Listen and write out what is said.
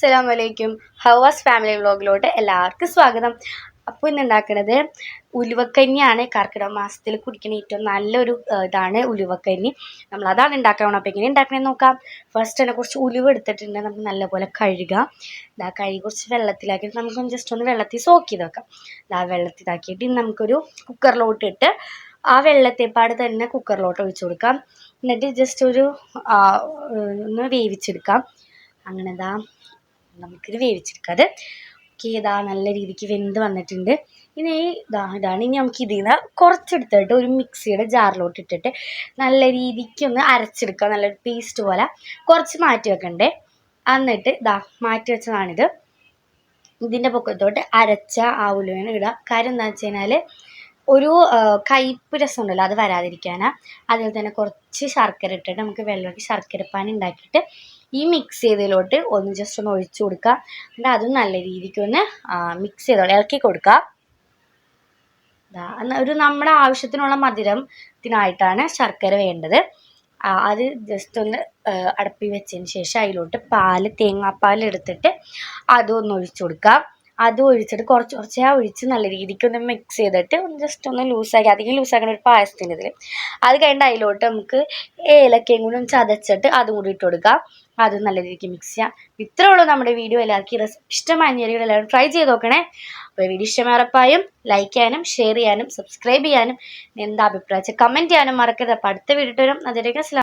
അസ്സലാം വലൈക്കും ഹവാസ് ഫാമിലി വ്ളോഗിലോട്ട് എല്ലാവർക്കും സ്വാഗതം. അപ്പോൾ ഇന്ന് ഉണ്ടാക്കുന്നത് ഉലുവക്കഞ്ഞിയാണ്. കർക്കിടക മാസത്തിൽ കുടിക്കുന്ന ഏറ്റവും നല്ലൊരു ഇതാണ് ഉലുവക്കഞ്ഞി. നമ്മൾ അതാണ് ഉണ്ടാക്കാൻ പോകണം അപ്പോൾ എങ്ങനെ ഉണ്ടാക്കണമെന്ന് നോക്കാം. ഫസ്റ്റ് തന്നെ കുറച്ച് ഉലുവ എടുത്തിട്ടുണ്ട്. നമുക്ക് നല്ലപോലെ കഴുകാം. ഇതാ കഴുകി കുറച്ച് വെള്ളത്തിലാക്കി നമുക്ക് ജസ്റ്റ് ഒന്ന് വെള്ളത്തിൽ സോക്ക് ചെയ്ത് വെക്കാം. ഇതാ ഇനി നമുക്കൊരു കുക്കറിലോട്ട് ഇട്ട് ആ വെള്ളത്തെപ്പാട് തന്നെ കുക്കറിലോട്ട് ഒഴിച്ചു കൊടുക്കാം. എന്നിട്ട് ജസ്റ്റ് ഒരു ഒന്ന് വേവിച്ചെടുക്കാം. അങ്ങനെ നമുക്കിത് വേവിച്ചെടുക്കാം ഓക്കെ ഇതാ നല്ല രീതിക്ക് വെന്ത് വന്നിട്ടുണ്ട്. ഇനി ഇതാ ഇതാണ് ഇനി നമുക്ക് ഇതിൽ നിന്ന് കുറച്ചെടുത്തിട്ട് ഒരു മിക്സിയുടെ ജാറിലോട്ട് ഇട്ടിട്ട് നല്ല രീതിക്ക് ഒന്ന് അരച്ചെടുക്കുക. നല്ലൊരു പേസ്റ്റ് പോലെ. കുറച്ച് മാറ്റി വെക്കണ്ടേ. എന്നിട്ട് ഇതാ മാറ്റി വെച്ചതാണിത്. ഇതിന്റെ പൊക്കത്തോട്ട് അരച്ച ആ ഉലുവയാണ് ഇടുക. കാര്യം എന്താ വെച്ച് കഴിഞ്ഞാൽ ഒരു കയ്പ്പ് രസം ഉണ്ടല്ലോ അത് വരാതിരിക്കാനാണ് അതിൽ തന്നെ കുറച്ച് ശർക്കര ഇട്ടിട്ട് നമുക്ക് വെള്ളമൊക്കെ ശർക്കരപ്പാനി ഉണ്ടാക്കിയിട്ട് ഈ മിക്സ് ചെയ്തതിലോട്ട് ഒന്ന് ജസ്റ്റ് ഒന്ന് ഒഴിച്ചു കൊടുക്കുക. എന്നിട്ട് അതും നല്ല രീതിക്ക് ഒന്ന് മിക്സ് ചെയ്തോളൂ. ഇളക്കി കൊടുക്കുക. ഒരു നമ്മുടെ ആവശ്യത്തിനുള്ള മധുരത്തിനായിട്ടാണ് ശർക്കര വേണ്ടത്. അത് ജസ്റ്റ് ഒന്ന് അടപ്പി വെച്ചതിന് ശേഷം അതിലോട്ട് പാൽ തേങ്ങാപ്പാൽ എടുത്തിട്ട് അതും ഒന്ന് ഒഴിച്ചു കൊടുക്കുക. അതും ഒഴിച്ചിട്ട് കുറച്ച് കുറച്ച് ആ ഒഴിച്ച് നല്ല രീതിക്ക് ഒന്ന് മിക്സ് ചെയ്തിട്ട് ഒന്ന് ജസ്റ്റ് ഒന്ന് ലൂസാക്കി അധികം ലൂസാക്കണ ഒരു പായസത്തിന്റെ ഇതിൽ അത് കഴിഞ്ഞിട്ട് അതിലോട്ട് നമുക്ക് ഏലക്കയും കൂടി ചതച്ചിട്ട് അതും കൂടി ഇട്ട് കൊടുക്കാം. അതും നല്ല രീതിക്ക് മിക്സ് ചെയ്യാം. ഇത്രേ ഉള്ളൂ നമ്മുടെ വീഡിയോ എല്ലാവർക്കും റെസിപ്പി ഇഷ്ടമായ എല്ലാവരും ട്രൈ ചെയ്ത് നോക്കണേ. അപ്പോൾ വീഡിയോ ഇഷ്ടമായ ഉറപ്പായും ലൈക്ക് ചെയ്യാനും ഷെയർ ചെയ്യാനും സബ്സ്ക്രൈബ് ചെയ്യാനും എന്താ അഭിപ്രായം കമന്റ് ചെയ്യാനും മറക്കരുത്. അപ്പോൾ അടുത്ത വീഡിയോ വരും. അതിലേക്ക്